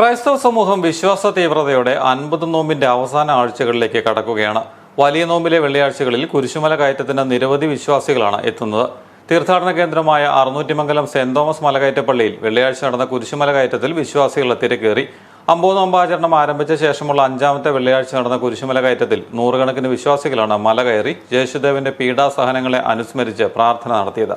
ക്രൈസ്തവ സമൂഹം വിശ്വാസ തീവ്രതയോടെ അൻപത് നോമ്പിന്റെ അവസാന ആഴ്ചകളിലേക്ക് കടക്കുകയാണ്. വലിയ നോമ്പിലെ വെള്ളിയാഴ്ചകളിൽ കുരിശുമല കയറ്റത്തിന് നിരവധി വിശ്വാസികളാണ് എത്തുന്നത്. തീർത്ഥാടന കേന്ദ്രമായ അറുന്നൂറ്റിമംഗലം സെന്റ് തോമസ് മലകയറ്റപ്പള്ളിയിൽ വെള്ളിയാഴ്ച നടന്ന കുരിശുമല കയറ്റത്തിൽ വിശ്വാസികളെ തിരക്കേറി. അമ്പോ നോമ്പാചരണം ആരംഭിച്ച ശേഷമുള്ള അഞ്ചാമത്തെ വെള്ളിയാഴ്ച നടന്ന കുരിശുമല കയറ്റത്തിൽ നൂറുകണക്കിന് വിശ്വാസികളാണ് മല കയറി യേശുദേവന്റെ പീഡാസഹനങ്ങളെ അനുസ്മരിച്ച് പ്രാർത്ഥന നടത്തിയത്.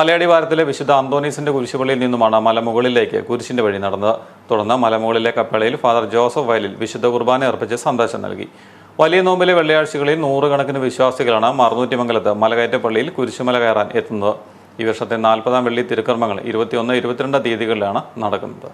മലയാടി വാരത്തിലെ വിശുദ്ധ അന്തോണീസിന്റെ കുരിശുപള്ളിയിൽ നിന്നുമാണ് മലമുകളിലേക്ക് കുരിശിന്റെ വഴി നടന്നത്. തുടർന്ന് മലമുകളിലെ കപ്പളയിൽ ഫാദർ ജോസഫ് വയലിൽ വിശുദ്ധ കുർബാന അർപ്പിച്ച് സന്ദേശം നൽകി. വലിയ നോമ്പിലെ വെള്ളിയാഴ്ചകളിൽ നൂറുകണക്കിന് വിശ്വാസികളാണ് മറുനൂറ്റിമംഗലത്ത് മലകയറ്റപ്പള്ളിയിൽ കുരിശുമല കയറാൻ എത്തുന്നത്. ഈ വർഷത്തെ നാൽപ്പതാം വെള്ളി തിരുക്കർമ്മങ്ങൾ ഇരുപത്തിയൊന്ന് ഇരുപത്തിരണ്ട് തീയതികളിലാണ് നടക്കുന്നത്.